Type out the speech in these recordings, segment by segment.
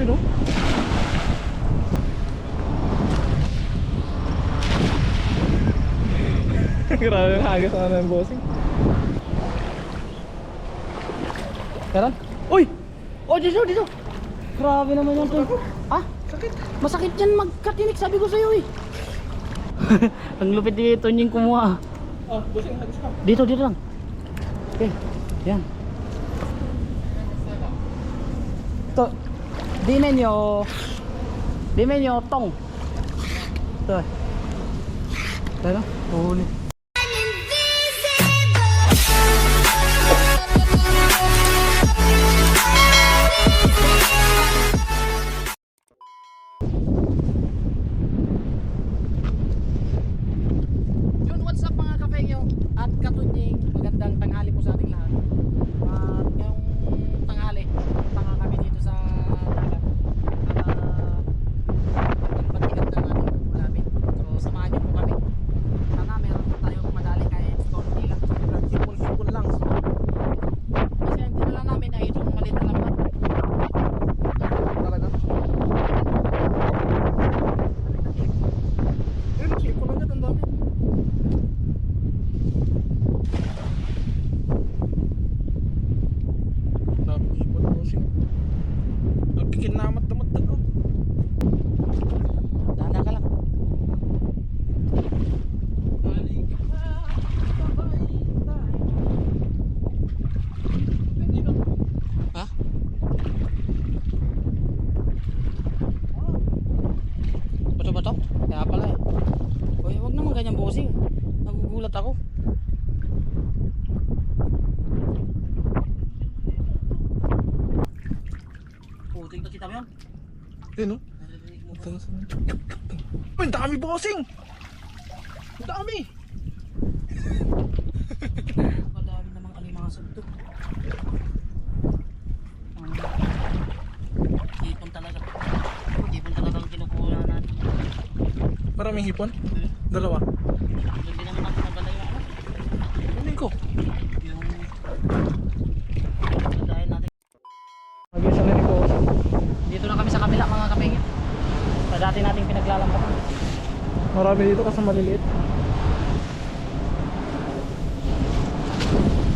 Ayun oh. Grabe ang hagas na ng bossing. Meron? Uy! Oh, dito, dito. Grabe naman yan, tol. Ah? Sakit. Masakit yan magkatinik, sabi ko sa'yo eh. Ang lupit dito yung kumuha. Ah, bossing, hagas ka. Dito, dito lang. Okay, yan. Ito, di menyo, di menyo tong. Ito. Ito, huli. Yun, hipon, bossing. Nagkikinamat-damat daw. dahan ka lang ha? Bato ba to? Kaya pala eh. Uy, wag naman ganyan bossing. Nagugulat ako. Puting na kita mo yan. Ayun, oh. Naririnig mo ba? Tagas na. Uy, ang dami bossing! Ang dami! Madami namang alimangasag to. Ang ipon talaga. Ipon talaga ang kinukuha natin. Maraming hipon? Dalawa. Hindi naman natin nagala yung ano. Kunin ko. Yung... Dahil natin. Mag-isa na bossing. Dito na kami sa kabila mga kapingin. Sa dati nating pinaglalampatan. Marami dito kasi maliliit.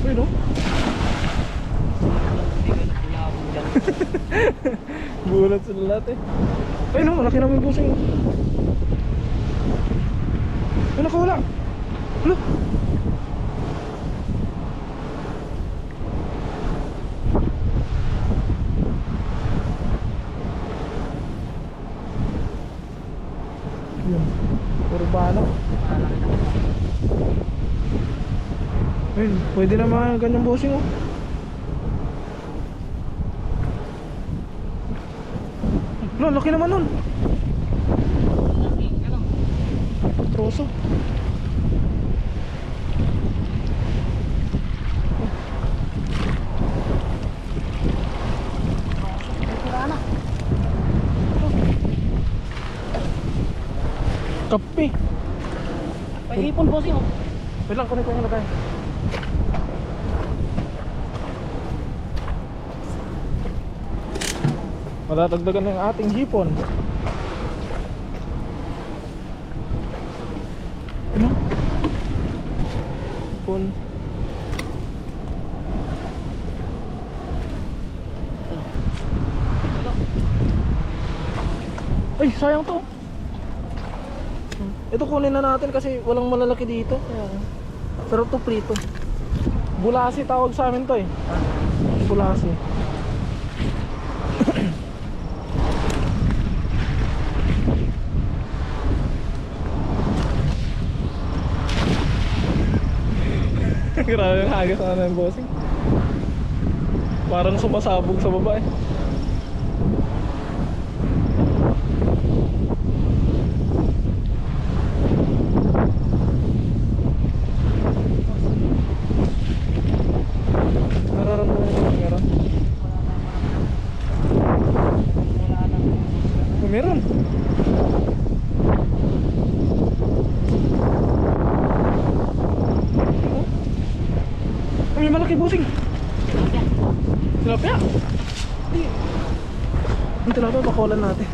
Uy, no? Hindi ko nakulabog dyan. Bulat sila lahat eh. Ay no, malaki naman yung busing. Ay, nakawala. Ano? Yun. Puro bala. Ayun, pwede na mga ganyang bossing oh. Lo, laki naman nun. Troso. Kape. May ipon bossing oh. Wait lang, kunin ko yung lagay. Matatagdagan na yung ating hipon. Ano? Hipon. Ay, sayang to. Ito kunin na natin kasi walang malalaki dito. Kaya, pero to prito. Bulasi tawag sa amin to eh. Bulasi. Grabe ang hagas na ng bossing. Parang sumasabog sa babae. Nararamdaman ko meron. Wala na. Oh, meron. Oh. Ay, may malaki busing. Tilapia. Di. Ang tilapia, bakulan natin.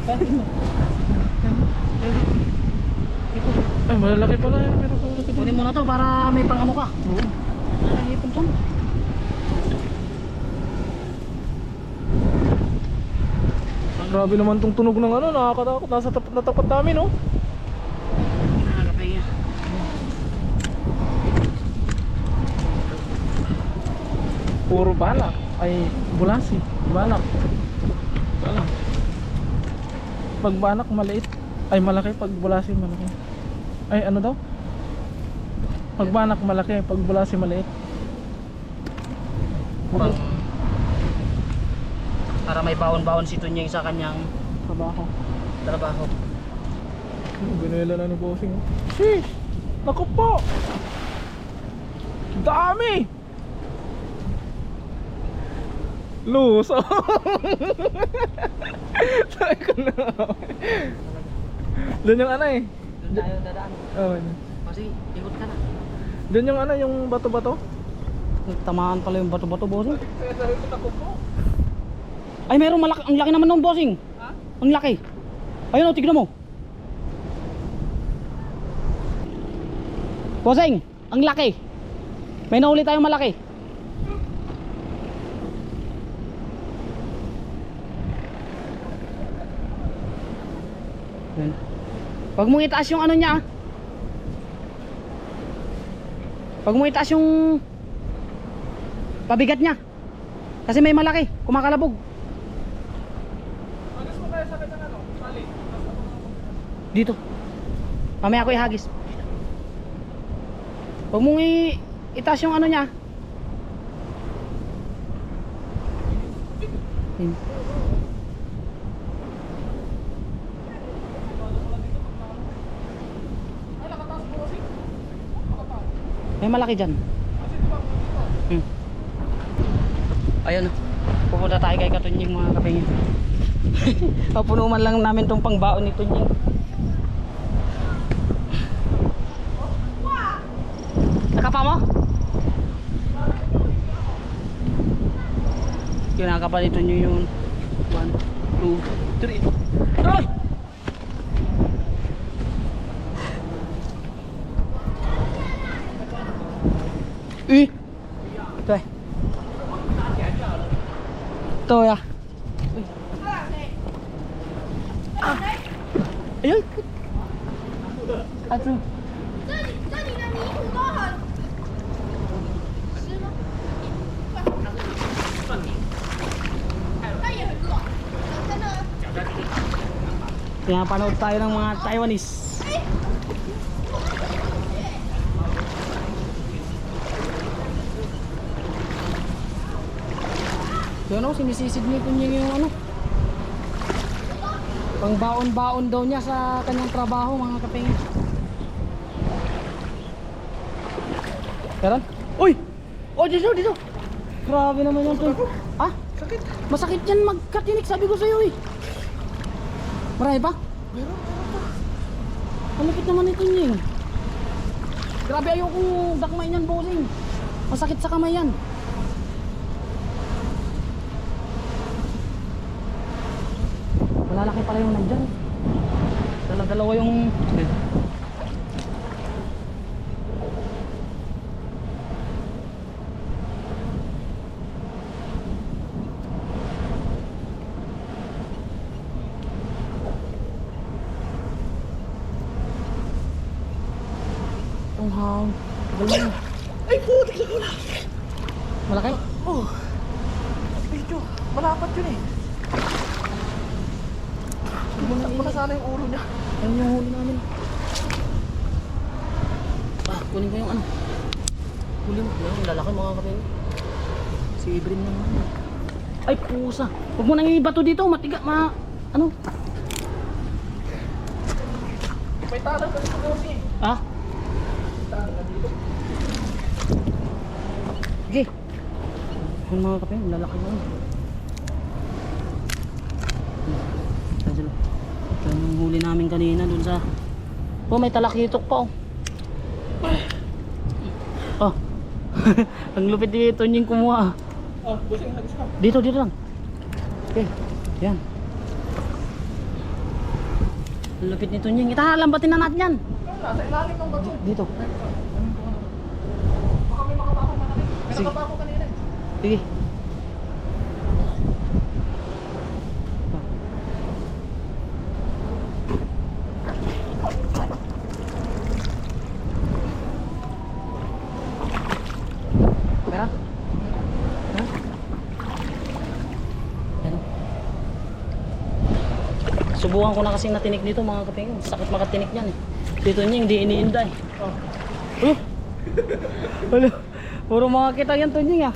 Ay, malalaki pala yan. Pero malalaki din. Kunin mo na to para may pang ano ka. Oo. Ay, ipon to. Grabe naman tong tunog ng ano, nakakatakot. Nasa tapat na tapat namin, no? Nakakapay. Puro balak. Ay, bulasi. Balak. Balak. Pag banak, maliit. Ay, malaki. Pag bulasi, malaki. Ay, ano daw? Pag banak, malaki. Pag bulasi, maliit. Pang, para may baon-baon si Tunyeng sa kanyang Trabaho. trabaho. Binuela na ni Bossing. Sheesh! Naku po! Dami! Luso! Doon yung ano eh. Doon tayo dadaan. Oh, yun. Kasi ikot ka na. Doon yung ano, yung bato-bato. Tamaan pala yung bato-bato, bossing. Ay, meron malaki. Ang laki naman nung bossing. Ha? Ang laki. Ayun o, tignan mo. Bossing, ang laki. May nahuli tayong malaki. Yan. Huwag mong itaas yung ano niya. ah. Huwag mong itaas yung pabigat niya. Kasi may malaki, kumakalabog. Agas mo kaya sa kanya ano? Tali. Dito. Mamaya ako ihagis. Huwag mong itaas yung ano niya. Yun. Ay, nakataas po kasi. Nakataas. May malaki dyan. Hmm. Ayun. Pupunta tayo kay Katunying mga kapingin. Papuno man lang namin tong pangbaon ni Tunying. Nakapa mo? Yun nakapa ni Tunying yun. 1, 2, 3. Ay! Pinapanood tayo ng mga Taiwanese. Yun o, sinisisid ni Kunying yung ano. Pang baon-baon daw niya sa kanyang trabaho mga kapingin. Meron? Uy! Oh, dito, dito! Grabe naman yan to. Ah? Sakit. Masakit yan magkatinik sabi ko sa'yo eh. Marami pa? Lupit naman ito niya eh. Grabe ayokong dakmay niyan bossing. Masakit sa kamay yan. Malalaki pala yung nandyan. Dala-dalawa yung... Itong hang. Mo. Ay, putik na wala. Malaki? Oh. Medyo, malapat yun eh. Bumagsak mo na sana yung ulo niya. Ayun yung huli namin. Ah, kunin ko yung ano. Huli mo. Yung lalaki mga kapatid. Si Ibrin naman. Ay, pusa. Huwag mo nang ibato dito. Matiga, ma... Ano? May talang ka dito kasi. Ah? Sige. Yung mga kapatid, lalaki naman. Saan sila? Ito yung huli namin kanina dun sa... Oh, may talakitok pa oh. Oh. Ang lupit dito yung kumuha. ah. Ah, busing, hagis ka. Dito, dito lang. Okay. Yan. Ang lupit nito niya. Kita lambatin na natin yan. Nasa ilalim ng bato. Dito. Baka may makapako malaki. May Sige. nakapako kanina. Sige. Ano? Subukan ko na kasi natinik dito mga kapingin. Sakit makatinik yan eh. Dito niya hindi iniinday. Oh. Uh! Wala. Puro mga kita yan to niya.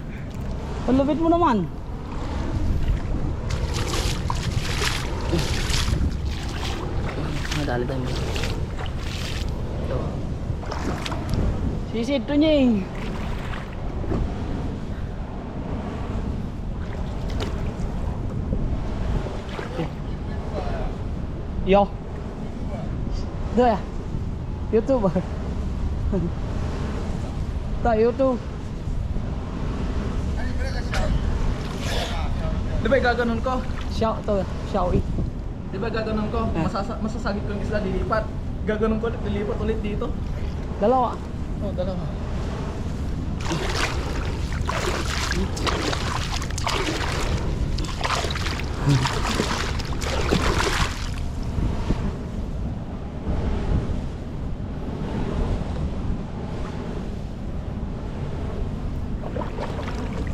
Ang lupit mo naman. Madali tayo mo. Ito. Sisid niya eh. Yo. Ito ya. YouTube ah. Ta YouTube. Di ba gaganon ko? Xiao to, Xiaoi. Di ba gaganon ko? Ah. Masasa masasagit ko yung isla, lilipat. Gaganon ko ulit, lilipat ulit dito. Dalawa. Oh, dalawa.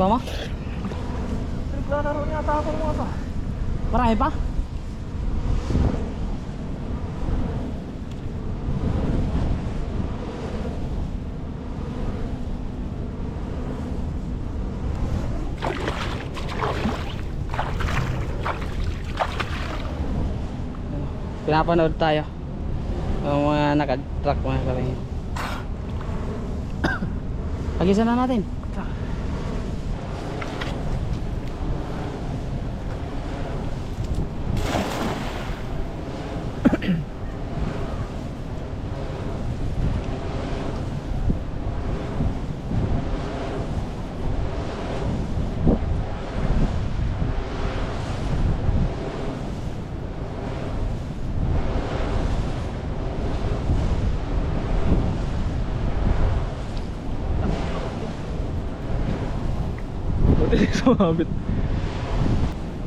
Pama? Naglalaro niya ata ako mga to. Marami pa? Pinapanood tayo. Ang mga naka-truck mga kami. Pagisan na natin. Di sumabit.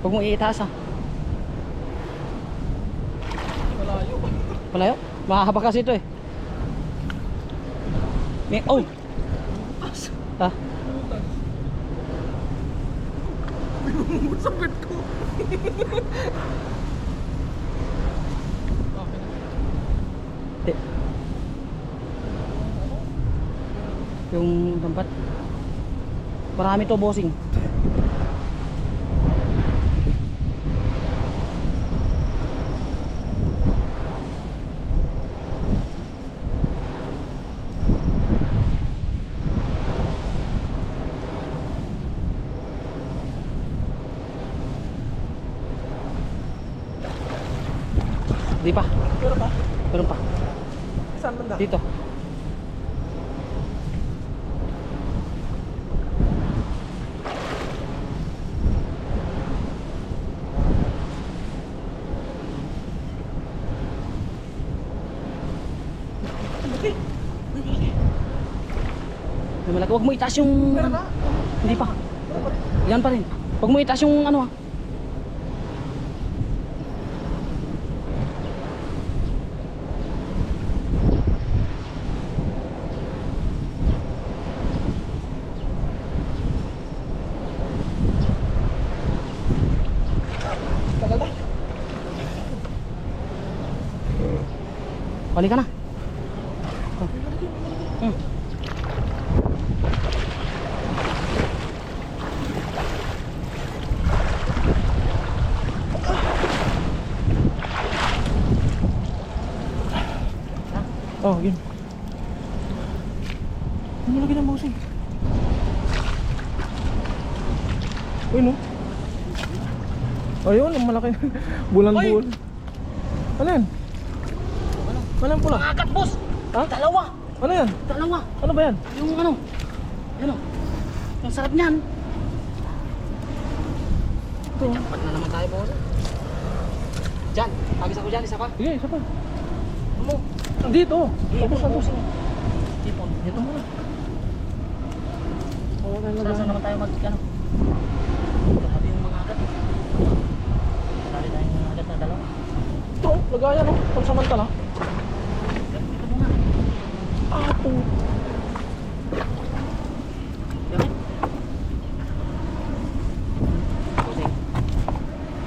Huwag mong iitaas ah. Malayo. Malayo? Mahaba kasi ito eh. May, oh! Ha? Sakit ko. Di. Yung dampat. Marami to bossing. Di pa. Pero pa, Meron pa. saan banda? Dito. May malaki. Huwag mo itaas yung... Hindi pa. Yan pa rin. Huwag mo itaas yung ano ah. Balik ka na. Oh. Hmm. Oh, yun. Ang malaki ng bossing. Uy, no? Ayun, ang malaki. Bulan-bulan. Ano yan? Yan pula? Akat boss! Ha? Dalawa! Ano yan? Dalawa! Ano ba yan? Yung ano? Ano? Ang sarap niyan. Ito. Jackpot na naman tayo boss. Diyan, agis ako dyan, isa pa. Sige, isa pa. Ano? Dito. Tapos, tapos. Tipon. Dito muna. Oo, tayo Saan saan naman tayo mag, ano? Grabe yung mga agat. Dali tayong mga agat na dalawa. Ito, lagayan oh. Pansamantala. Ah, po.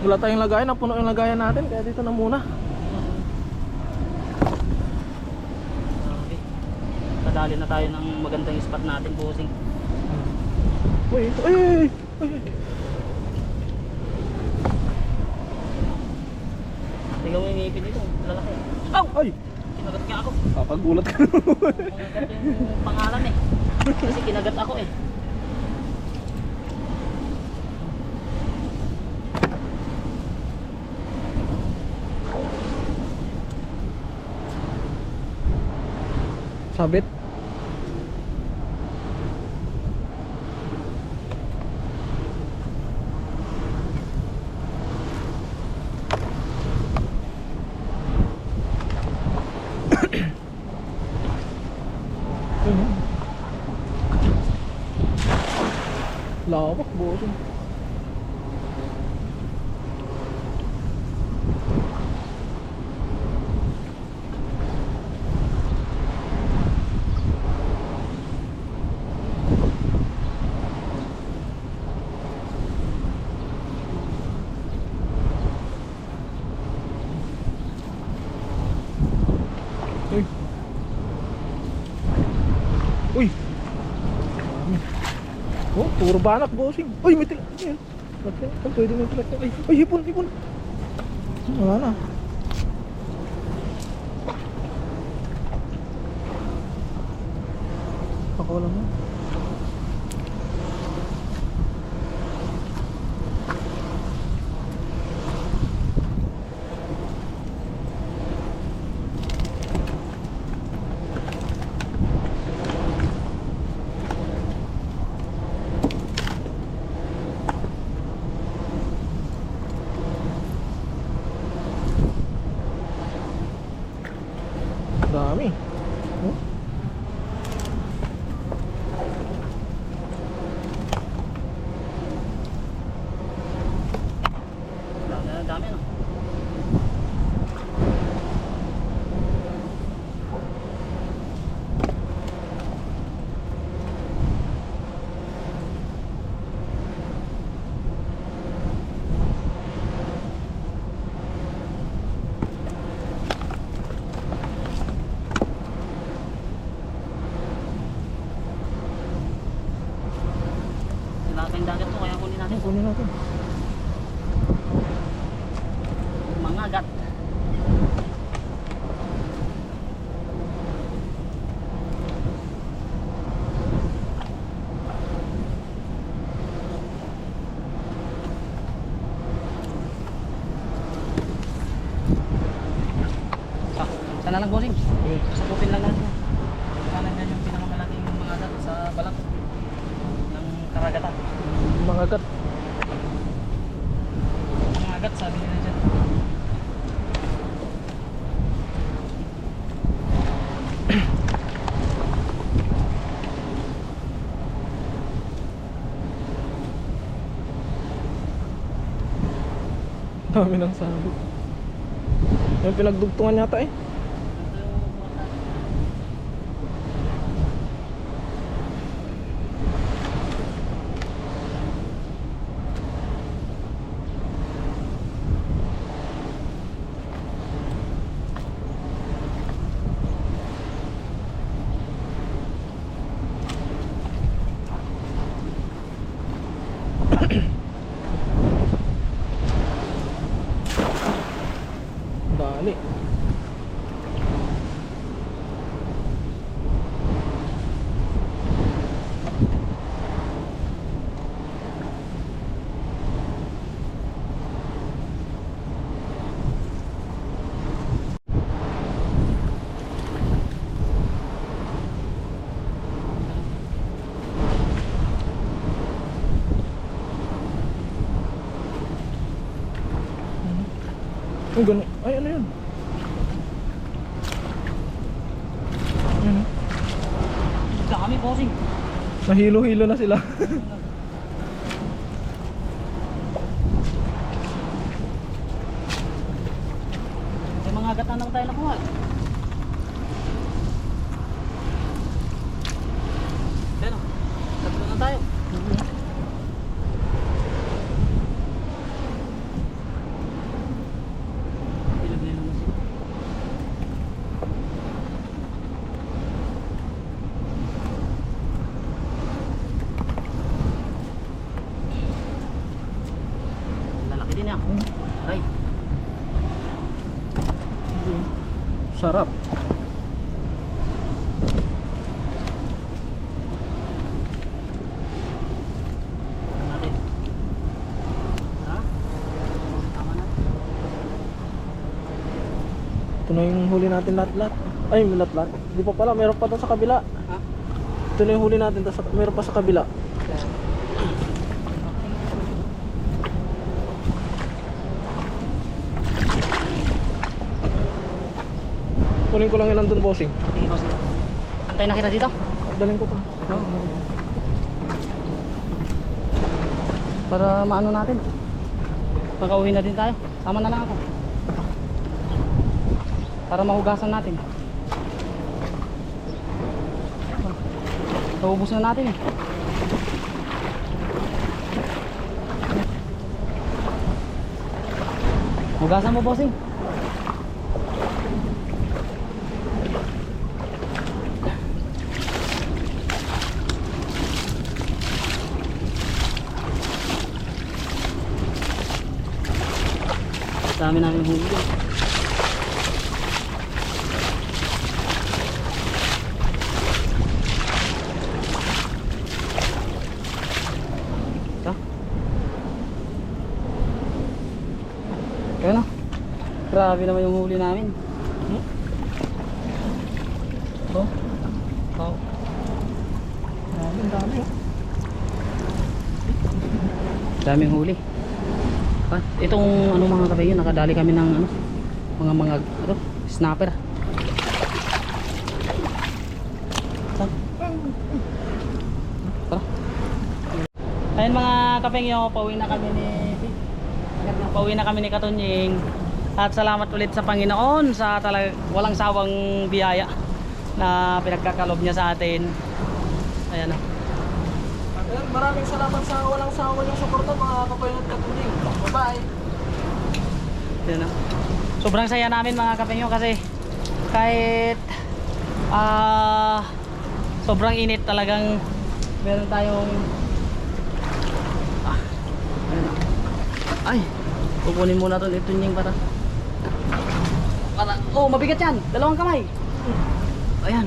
Wala tayong lagayan. Napuno yung lagayan natin. Kaya dito na muna. Nadali na tayo ng magandang spot natin, pusing. Uy, ito. Ay, ay, Tingnan mo yung ngipin lalaki. Aw! Ay! Kinagat ka ako. Papagulat ka Kinagat yung pangalan eh. Kasi kinagat ako eh. Sabit. Lawak, bossing. Uy. Uy. Oh, puro banak bossing. Uy, may ting. Ayan. Bakit? Ay, pwede may tilak. Ay, ay, hipon, hipon. Wala na. Ako lang mo. Dami. Oh. Dami na dami ano. Sila kayong dagat to kaya kunin natin. Ano, kunin natin. Mga agat. Sana lang bossing. Okay. Sagutin lang natin. Sana yan yung pinakamalaking mga agat sa balat ng karagatan. Mga gat. Mga agat sabi nila dyan. Dami ng sabit. Yung pinagdugtungan yata eh. Ay, ganun. Ay, ano yun? Ayun, oh. Dami bossing. Nahilo-hilo na sila. May mga gata naman tayo nakuha. Pero, tatlo na tayo. Ilag na naman sila. Lalaki din yan. Ay, Sarap. Ito na. Yung huli natin lahat-lahat. Ay, may lahat-lahat. Di pa pala, meron pa doon sa kabila. Ha? Ito na yung huli natin, meron pa sa kabila. Kunin ko lang yun nandun, bossing. Sige, boss. Antay na kita dito. Daling ko pa. Para maano natin. Pagka-uwi na din tayo. Sama na lang ako. Para mahugasan natin. Naubos na natin eh. Hugasan mo, bossing. Dami namin huli. Ito. Ayun na. Grabe naman yung huli namin. Hmm? Oh. Oh. Dami, dami. oh. Daming huli. Ah, itong ano mga kabayo, nakadali kami ng ano, mga mga ano, snapper. Tara. Ayun mga kapengyo, pauwi na kami ni pauwi na kami ni Katunying. At salamat ulit sa Panginoon sa talag walang sawang biyaya na pinagkakalob niya sa atin. Ayan oh. Ayan, Maraming salamat sa walang sawa yung suporta mga kapayon at katuling. Bye-bye. Yun, ah. Sobrang saya namin mga kapengyo kasi kahit ah sobrang init talagang meron tayong ah, ayun, ah. ay kukunin muna to ito yung para para oh mabigat yan dalawang kamay ayan